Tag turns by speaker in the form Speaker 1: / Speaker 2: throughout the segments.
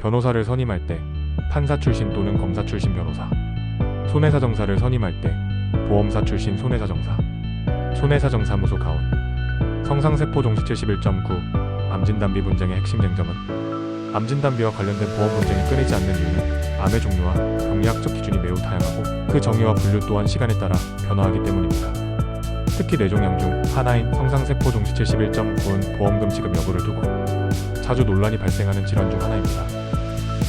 Speaker 1: 변호사를 선임할 때 판사 출신 또는 검사 출신 변호사, 손해사 정사를 선임할 때 보험사 출신 손해사 정사, 손해사 정사무소 가온, 성상세포 종시 71.9 암진단비 분쟁의 핵심 쟁점은 암진단비와 관련된 보험 분쟁이 끊이지 않는 이유는 암의 종류와 병리학적 기준이 매우 다양하고 그 정의와 분류 또한 시간에 따라 변화하기 때문입니다. 특히 뇌종양 중 하나인 성상세포 종시 71.9은 보험금 지급 여부를 두고 자주 논란이 발생하는 질환 중 하나입니다.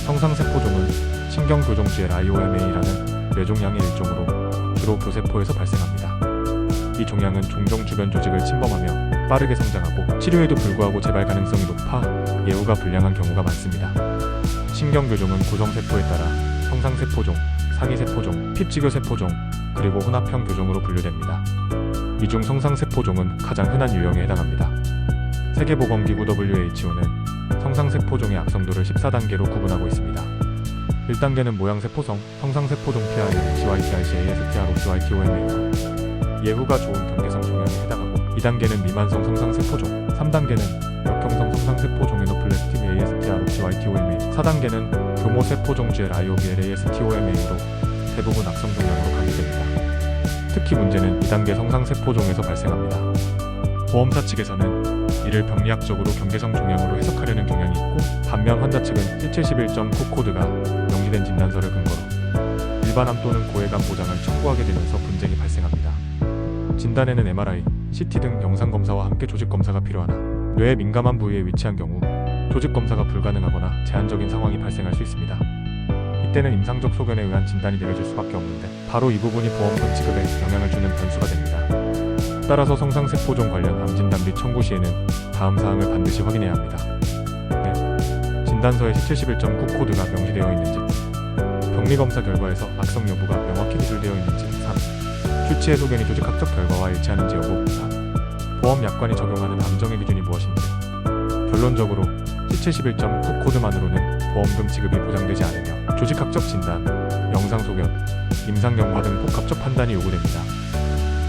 Speaker 1: 성상세포종은 신경교종주의 IOMA라는 뇌종양의 일종으로 주로 교세포에서 발생합니다. 이 종양은 종종 주변 조직을 침범하며 빠르게 성장하고 치료에도 불구하고 재발 가능성이 높아 예후가 불량한 경우가 많습니다. 신경교종은 구성세포에 따라 성상세포종, 상위세포종, 핍지교세포종, 그리고 혼합형 교종으로 분류됩니다. 이중 성상세포종은 가장 흔한 유형에 해당합니다. 세계보건기구 WHO는 성상세포종의 악성도를 14단계로 구분하고 있습니다. 1단계는 모양세포성, 성상세포종 PI, GYTIC, ASTR, OGYTOMA 예후가 좋은 경계성 종양에 해당하고 2단계는 미만성 성상세포종, 3단계는 역형성 성상세포종 에노플레스틱 ASTR, OGYTOMA 4단계는 교모세포종주의 IOBL ASTOMA로 대부분 악성 종양으로 가미됩니다. 특히 문제는 2단계 성상세포종에서 발생합니다. 보험사 측에서는 이를 병리학적으로 경계성 종양으로 해석하려는 경향이 있고 반면 환자 측은 771.9 코드가 명시된 진단서를 근거로 일반암 또는 고해감 보장을 촉구하게 되면서 분쟁이 발생합니다. 진단에는 MRI, CT 등 영상 검사와 함께 조직 검사가 필요하나 뇌에 민감한 부위에 위치한 경우 조직 검사가 불가능하거나 제한적인 상황이 발생할 수 있습니다. 이때는 임상적 소견에 의한 진단이 내려질 수밖에 없는데 바로 이 부분이 보험 금 지급에 영향을 주는 변수가 됩니다. 따라서 성상세포종 관련 암진단비 청구 시에는 다음 사항을 반드시 확인해야 합니다. 네. 진단서에 C71.9 코드가 명시되어 있는지 병리검사 결과에서 악성 여부가 명확히 기술되어 있는지 3. 수치의 소견이 조직학적 결과와 일치하는지 여부 4. 보험 약관이 적용하는 암정의 기준이 무엇인지 결론적으로 C71.9 코드만으로는 보험금 지급이 보장되지 않으며 조직학적 진단, 영상 소견, 임상 경과 등 복합적 판단이 요구됩니다.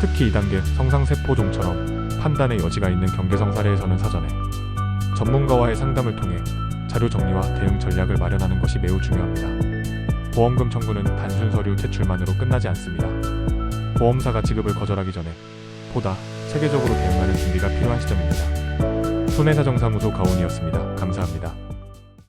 Speaker 1: 특히 2단계 성상세포종처럼 판단의 여지가 있는 경계성 사례에서는 사전에 전문가와의 상담을 통해 자료 정리와 대응 전략을 마련하는 것이 매우 중요합니다. 보험금 청구는 단순 서류 제출만으로 끝나지 않습니다. 보험사가 지급을 거절하기 전에 보다 체계적으로 대응하는 준비가 필요한 시점입니다. 손해사정사무소 가온이었습니다. 감사합니다.